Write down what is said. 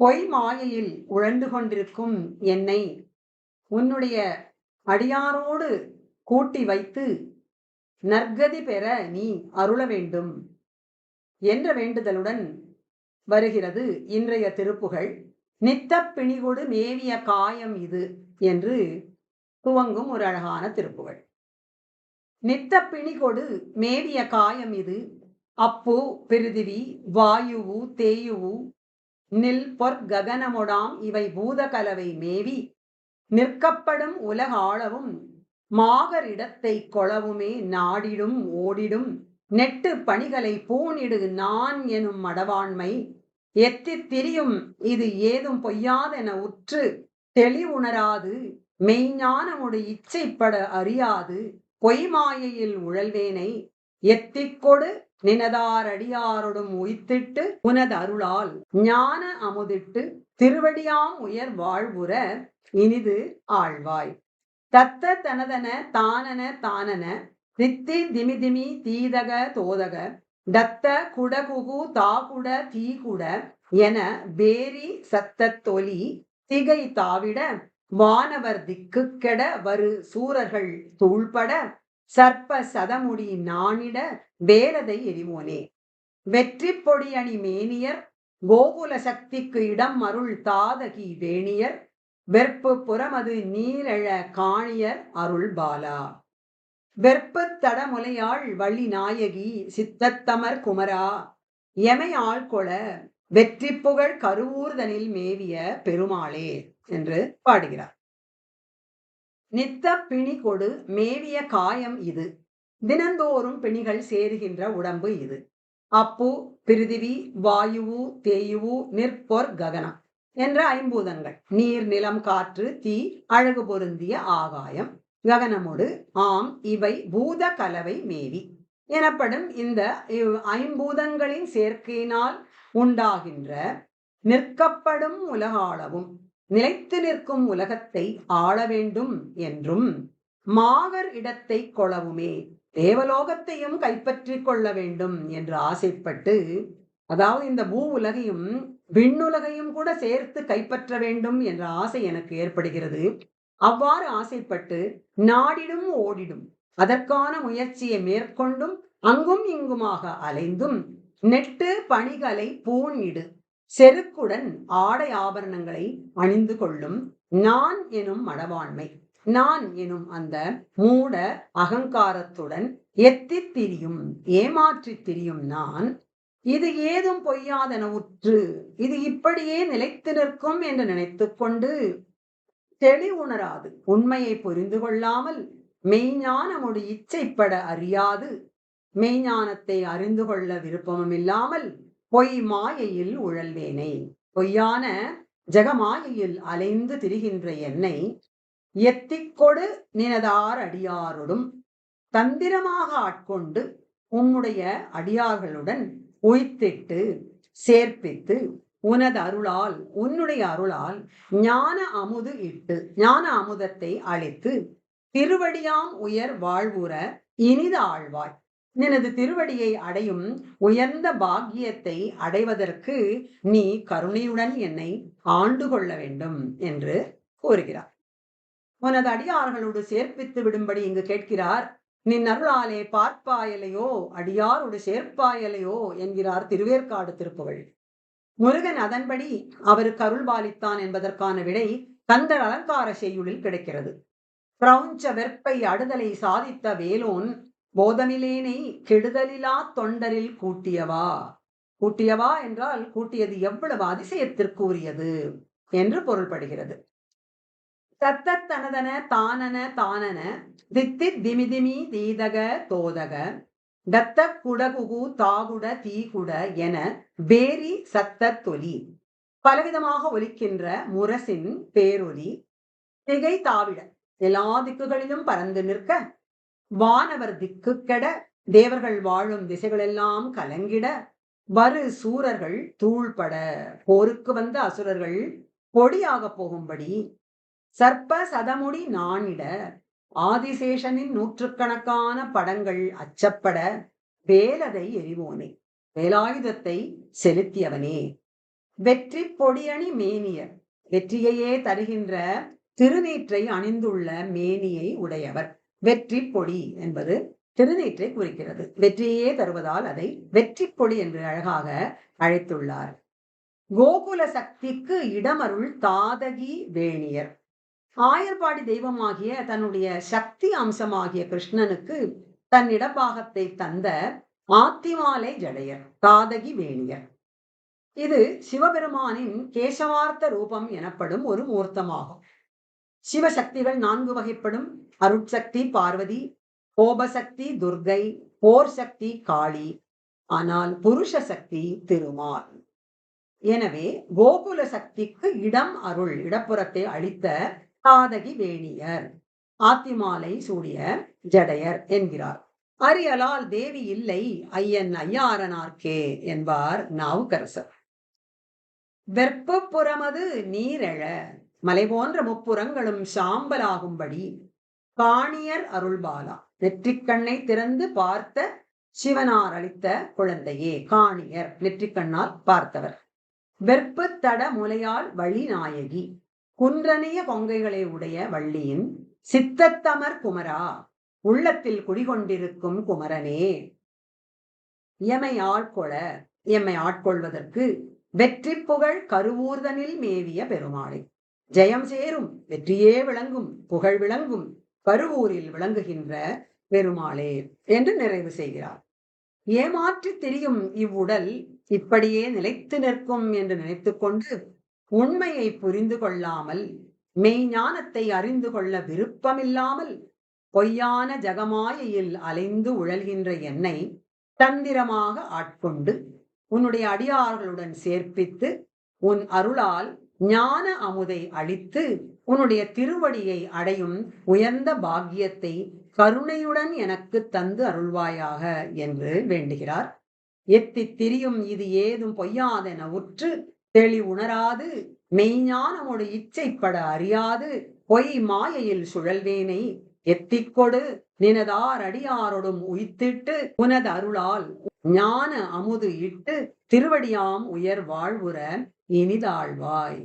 பொய் மாயையில் உழந்து கொண்டிருக்கும் என்னை உன்னுடைய அடியாரோடு கூட்டி வைத்து நற்கதி பெற நீ அருள வேண்டும் என்ற வேண்டுதலுடன் வருகிறது இன்றைய திருப்புகழ். நித்த பிணிகொடு மேவிய காயம் இது என்று துவங்கும் ஒரு அழகான திருப்புகள் நித்த பிணிகொடு மேவிய காயம் இது. அப்போ பிருதிவி வாயுவு தேயுவு நில் பொற் ககனமொடாம் இவை பூதகலவை மேவி. நிற்கப்படும் உலகாளவும் மாகரிடத்தை கொளவுமே நாடிடும் ஓடிடும். நெட்டு பணிகளை பூணிடு நான் எனும் மடவாண்மை. எத்தித் திரியும் இது ஏதும் பொய்யாதென உற்று தெளிவுணராது. மெய்ஞானமுடு இச்சைப்பட அறியாது. பொய்மாயையில் உழல்வேனை. எத்திக்கொடு நினதாரடியாரொடும் உய்த்திட்டு உனது அருளால் ஞான அமுதிட்டு திருவடியாம் உயர் வாழ்வுற இனிது ஆழ்வாய். தத்த தனதன தானன தானன தித்தி திமிதிமி தீதக தோதக தத்த குடகுகு தாகுட தீகுட என பேரி சத்தத்தொலி திகை தாவிட வானவர் திக்கு கெட வரு சூரர்கள் தூள்பட சர்ப்ப சதமுடி நாணிட வேலதை எரிமோனே வெற்றி பொடியணி மேனியர் கோகுல சக்திக்கு இடம் அருள் தாதகி வேணியர் வெற்பு புறமது நீரழ காணியர் அருள் பாலா. வெற்பு தடமுலையாள் வள்ளி நாயகி சித்தத்தமர் குமரா. எமை ஆள்கொள வெற்றி புகழ் கருவூர்தனில் மேவிய பெருமாளே என்று பாடுகிறார். நித்த பிணி கொடு மேவிய காயம் இது. தினந்தோறும் பிணிகள் சேருகின்ற உடம்பு இது. அப்பு பிரிதிவி வாயுவு தேயுவு நிற்பொர் ககனம் என்ற ஐம்பூதங்கள். நீர் நிலம் காற்று தீ அழகு பொருந்திய ஆகாயம். ககனமுடு ஆம் இவை பூத கலவை மேவி எனப்படும் இந்த ஐம்பூதங்களின் சேர்க்கையினால் உண்டாகின்ற நிற்கப்படும் உலகாளவும். நிலைத்து நிற்கும் உலகத்தை ஆள வேண்டும் என்றும் மாவர் இடத்தை கொளவுமே தேவலோகத்தையும் கைப்பற்றிக் கொள்ள வேண்டும் என்று ஆசைப்பட்டு அதாவது இந்த பூ உலகையும் விண்ணுலகையும் கூட சேர்த்து கைப்பற்ற வேண்டும் என்ற ஆசை எனக்கு ஏற்படுகிறது. அவ்வாறு ஆசைப்பட்டு நாடிடும் ஓடிடும். அதற்கான முயற்சியை மேற்கொண்டும் அங்கும் இங்குமாக அலைந்தும் நெட்டு பணிகளை பூணிடு செருக்குடன் ஆடை ஆபரணங்களை அணிந்து கொள்ளும் நான் எனும் மடவாண்மை. நான் எனும் அந்த மூட அகங்காரத்துடன் எத்தித் திரியும் ஏமாற்றித் திரியும் நான் இது ஏதும் பொய்யாதென உற்று இது இப்படியே நிலைத்து நிற்கும் என்று நினைத்துக் கொண்டு தெளி உணராது. உண்மையை புரிந்து கொள்ளாமல் மெய்ஞானமுடி இச்சைப்பட அறியாது. மெய்ஞானத்தை அறிந்து கொள்ள விருப்பமும் இல்லாமல் பொய் மாயையில் உழல்வேனே பொய்யான ஜெகமாயையில் அலைந்து திரிகின்ற என்னை எத்திக்கொடு நினதார் அடியாரோடும். தந்திரமாக ஆட்கொண்டு உம்முடைய அடியார்களுடன் உய்த்திட்டு சேர்ப்பித்து உனது அருளால் உன்னுடைய அருளால் ஞான அமுது இட்டு ஞான அமுதத்தை அளித்து திருவடியாம் உயர் வாழ்வுற இனித ஆழ்வாய் நினது திருவடியை அடையும் உயர்ந்த பாக்கியத்தை அடைவதற்கு நீ கருணையுடன் என்னை ஆண்டு கொள்ள வேண்டும் என்று கூறுகிறார். உனது அடியார்களோடு சேர்ப்பித்து விடும்படி இங்கு கேட்கிறார் நின் அருளாலே பார்ப்பாயலையோ அடியாரோடு சேர்ப்பாயலையோ என்கிறார் திருவேற்காடு திருப்புகழ். முருகன் அதன்படி அவருக்கு அருள் பாலித்தான் என்பதற்கான விடை கந்தர் அலங்கார செய்யுளில் கிடைக்கிறது. பிரௌஞ்ச வெற்பை அடுதலை சாதித்த வேலோன் போதமிலேனை கெடுதலிலா தொண்டரில் கூட்டியவா? கூட்டியவா என்றால் கூட்டியது எவ்வளவு அதிசயத்திற்கு உரியது என்று பொருள்படுகிறது. தத்தனதன தானன தானன தித்தி திமிதிமி தீதக தோதக தத்த குடகுகு தாகுட தீகுட என வேரி சத்த தொலி. பலவிதமாக ஒலிக்கின்ற முரசின் பேரொலி திகை தாவிட எல்லா திக்குகளிலும் பறந்து நிற்க வானவர் திக்கு கெட தேவர்கள் வாழும் திசைகளெல்லாம் கலங்கிட வரு சூரர்கள் தூள்பட போருக்கு வந்த அசுரர்கள் பொடியாக போகும்படி சர்ப்ப சதமுடி நாணிட ஆதிசேஷனின் நூற்றுக்கணக்கான படங்கள் அச்சப்பட வேலதை எரிவோனே வேலாயுதத்தை செலுத்தியவனே. வெற்றி பொடியணி மேனியர் வெற்றியையே தருகின்ற திருநீற்றை அணிந்துள்ள மேனியை உடையவர். வெற்றி பொடி என்பது திருநீற்றை குறிக்கிறது. வெற்றியே தருவதால் அதை வெற்றி பொடி என்று அழகாக அழைத்துள்ளார். கோகுல சக்திக்கு இடமருள் தாதகி வேணியர். ஆயர்பாடி தெய்வமாகிய தன்னுடைய சக்தி அம்சமாகிய கிருஷ்ணனுக்கு தன் இடபாகத்தை தந்த ஆத்திமாலை ஜடையர் தாதகி வேணியர். இது சிவபெருமானின் கேசவார்த்த ரூபம் எனப்படும் ஒரு மூர்த்தமாகும். சிவசக்திகள் நான்கு வகைப்படும். அருட்சக்தி பார்வதி கோபசக்தி துர்கை போர் சக்தி காளி ஆனால் புருஷ சக்தி திருமால். எனவே கோகுல சக்திக்கு இடம் அருள் இடப்புறத்தை அளித்த காதகி வேணியர் ஆத்திமாலை சூடிய ஜடையர் என்கிறார். அரியலால் தேவி இல்லை ஐயன் ஐயாரனார்க்கே என்பார் நாவுக்கரசர். வெப்பப்புறமது புறமது நீரெழ மலை போன்ற முப்புறங்களும் சாம்பலாகும்படி காணியர் அருள்பாலா. நெற்றிக்கண்ணை திறந்து பார்த்த சிவனார் அளித்த குழந்தையே காணியர் நெற்றிக்கண்ணால் பார்த்தவர். வெற்பு தட முலையால் வழி நாயகி. குன்றனிய கொங்கைகளை உடைய வள்ளியின் சித்தத்தமர் குமரா. உள்ளத்தில் குடிகொண்டிருக்கும் குமரனே. எமை ஆட்கொள எம்மை ஆட்கொள்வதற்கு வெற்றி புகழ் கருவூர்தனில் மேவிய பெருமாளை. ஜெயம் சேரும் வெற்றியே விளங்கும் புகழ் விளங்கும் கருவூரில் விளங்குகின்ற பெருமாளே என்று நிறைவு செய்கிறார். ஏமாற்றி திரியும் இவ்வுடல் இப்படியே நிலைத்து நிற்கும் என்று நினைத்துக்கொண்டு உண்மையை புரிந்து கொள்ளாமல் மெய்ஞானத்தை அறிந்து கொள்ள விருப்பமில்லாமல் பொய்யான ஜகமாயையில் அலைந்து உழல்கின்ற என்னை தந்திரமாக ஆட்கொண்டு உன்னுடைய அடியார்களுடன் சேர்ப்பித்து உன் அருளால் ஞான அமுதை அளித்து உன்னுடைய திருவடியை அடையும் உயர்ந்த பாக்கியத்தை கருணையுடன் எனக்கு தந்து அருள்வாயாக என்று வேண்டுகிறார். எத்தி திரியும் இது ஏதும் பொய்யாதென உற்று தெளி உணராது. மெய்ஞானமோடு இச்சைப்பட அறியாது. பொய் மாயையில் சுழல்வேனை எத்திக்கொடு நினதார் அடியாரோடும் உய்த்திட்டு உனது அருளால் ஞான அமுது இட்டு திருவடியாம் உயர் வாழ்வுற இனிதாழ்வாய்.